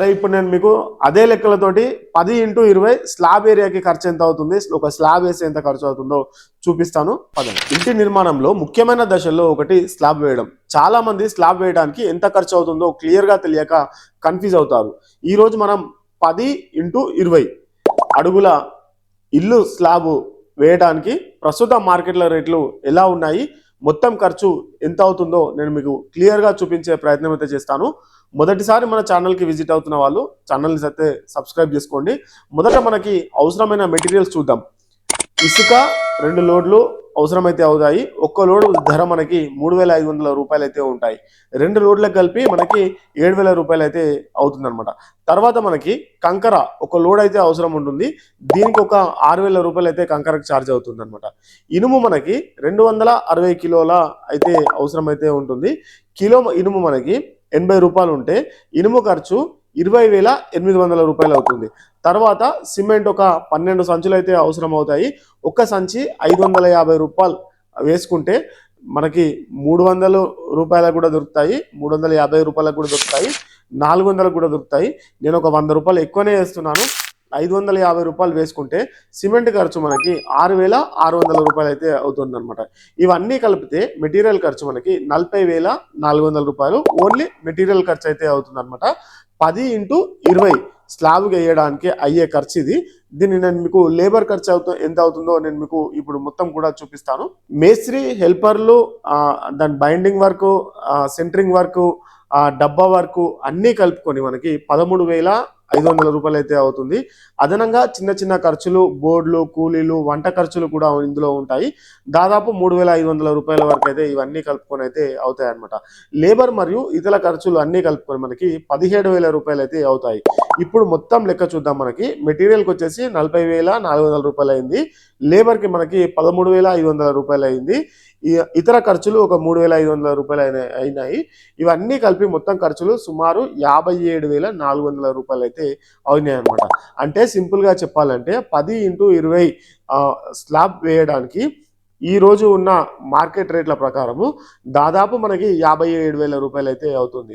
సరే, ఇప్పుడు నేను మీకు అదే లెక్కలతోటి పది ఇంటూ ఇరవై స్లాబ్ ఏరియాకి ఖర్చు ఎంత అవుతుంది ఒక స్లాబ్ వేసి ఎంత ఖర్చు అవుతుందో చూపిస్తాను. పదండి. ఇంటి నిర్మాణంలో ముఖ్యమైన దశల్లో ఒకటి స్లాబ్ వేయడం. చాలా మంది స్లాబ్ వేయడానికి ఎంత ఖర్చు అవుతుందో క్లియర్గా తెలియక కన్ఫ్యూజ్ అవుతారు. ఈ రోజు మనం పది ఇంటూ ఇరవై అడుగుల ఇల్లు స్లాబ్ వేయడానికి ప్రస్తుత మార్కెట్ల రేట్లు ఎలా ఉన్నాయి? మొత్తం ఖర్చు ఎంత అవుతుందో నేను మీకు క్లియర్గా చూపించే ప్రయత్నం అయితే చేస్తాను. మొదటిసారి మన ఛానల్కి విజిట్ అవుతున్న వాళ్ళు ఛానల్ని అయితే సబ్స్క్రైబ్ చేసుకోండి. మొదట మనకి అవసరమైన మెటీరియల్స్ చూద్దాం. ఇసుక రెండు లోడ్లు అవసరమైతే అవుతాయి. ఒక్క లోడ్ ధర మనకి మూడు వేల ఐదు వందల రూపాయలు అయితే ఉంటాయి. రెండు లోడ్లకు కలిపి మనకి ఏడు వేల రూపాయలు అయితే అవుతుందన్నమాట. తర్వాత మనకి కంకర ఒక లోడ్ అయితే అవసరం ఉంటుంది. దీనికి ఒక ఆరు వేల రూపాయలు అయితే కంకరకు ఛార్జ్ అవుతుంది అనమాట ఇనుము మనకి రెండు వందల అరవై కిలోల అయితే అవసరం అయితే ఉంటుంది. కిలో ఇనుము మనకి ఎనభై రూపాయలు ఉంటే ఇనుము ఖర్చు ఇరవై వేల ఎనిమిది వందల రూపాయలు అవుతుంది. తర్వాత సిమెంట్ ఒక పన్నెండు సంచులు అయితే అవసరం అవుతాయి ఒక సంచి ఐదు వందల యాభై రూపాయలు వేసుకుంటే మనకి మూడు వందల రూపాయలకు కూడా దొరుకుతాయి మూడు వందల యాభై రూపాయలకు కూడా దొరుకుతాయి నాలుగు వందలకు కూడా దొరుకుతాయి. నేను ఒక వంద రూపాయలు ఎక్కువనే వేస్తున్నాను. ఐదు వందల యాభై రూపాయలు వేసుకుంటే సిమెంట్ ఖర్చు మనకి ఆరు వేల ఆరు వందల రూపాయలు అయితే అవుతుంది అనమాట ఇవన్నీ కలిపితే మెటీరియల్ ఖర్చు మనకి నలభై వేల నాలుగు వందల రూపాయలు ఓన్లీ మెటీరియల్ ఖర్చు అయితే అవుతుంది అనమాట పది ఇంటూ ఇరవై స్లాబ్ వేయడానికి అయ్యే ఖర్చు ఇది. దీన్ని నేను మీకు లేబర్ ఖర్చు అవుతూ ఎంత అవుతుందో నేను మీకు ఇప్పుడు మొత్తం కూడా చూపిస్తాను. మేస్త్రి హెల్పర్లు దాని బైండింగ్ వర్క్ సెంటరింగ్ వర్క్ డబ్బా వర్క్ అన్నీ కలుపుకొని మనకి పదమూడు వేల ఐదు వందల రూపాయలు అయితే అవుతుంది. అదనంగా చిన్న చిన్న ఖర్చులు బోర్డులు కూలీలు వంట ఖర్చులు కూడా ఇందులో ఉంటాయి. దాదాపు మూడు వేల ఐదు వందల రూపాయల వరకు అయితే ఇవన్నీ కలుపుకొని అయితే అవుతాయి అనమాట లేబర్ మరియు ఇతర ఖర్చులు అన్నీ కలుపుకొని మనకి పదిహేడు వేల రూపాయలు అయితే అవుతాయి. ఇప్పుడు మొత్తం లెక్క చూద్దాం మనకి. మెటీరియల్కి వచ్చేసి నలభై వేల నాలుగు వందల రూపాయలు అయింది లేబర్కి మనకి పదమూడు వేల ఐదు వందల రూపాయలు అయింది ఇతర ఖర్చులు ఒక మూడు వేల ఐదు వందల రూపాయలు అయినాయి. ఇవన్నీ కలిపి మొత్తం ఖర్చులు సుమారు యాభై ఏడు వేల నాలుగు వందల రూపాయలు అయితే అవునాయి అనమాట అంటే సింపుల్గా చెప్పాలంటే పది ఇంటూ ఇరవై స్లాబ్ వేయడానికి ఈ రోజు ఉన్న మార్కెట్ రేట్ల ప్రకారము దాదాపు మనకి యాభై ఏడు వేల రూపాయలు అయితే అవుతుంది.